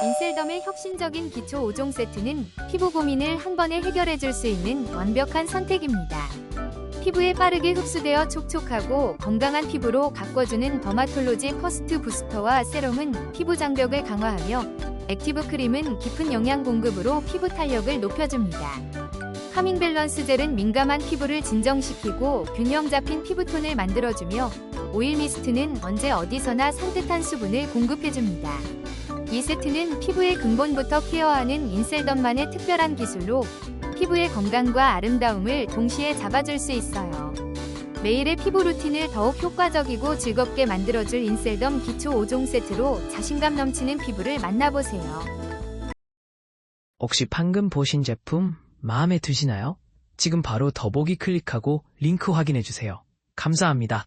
인셀덤의 혁신적인 기초 5종 세트는 피부 고민을 한 번에 해결해 줄 수 있는 완벽한 선택입니다. 피부에 빠르게 흡수되어 촉촉하고 건강한 피부로 가꿔주는 더마톨로지 퍼스트 부스터와 세럼은 피부 장벽을 강화하며 액티브 크림은 깊은 영양 공급으로 피부 탄력을 높여줍니다. 하밍 밸런스 젤은 민감한 피부를 진정시키고 균형 잡힌 피부톤을 만들어주며 오일 미스트는 언제 어디서나 산뜻한 수분을 공급해줍니다. 이 세트는 피부의 근본부터 케어하는 인셀덤만의 특별한 기술로 피부의 건강과 아름다움을 동시에 잡아줄 수 있어요. 매일의 피부 루틴을 더욱 효과적이고 즐겁게 만들어줄 인셀덤 기초 5종 세트로 자신감 넘치는 피부를 만나보세요. 혹시 방금 보신 제품 마음에 드시나요? 지금 바로 더보기 클릭하고 링크 확인해주세요. 감사합니다.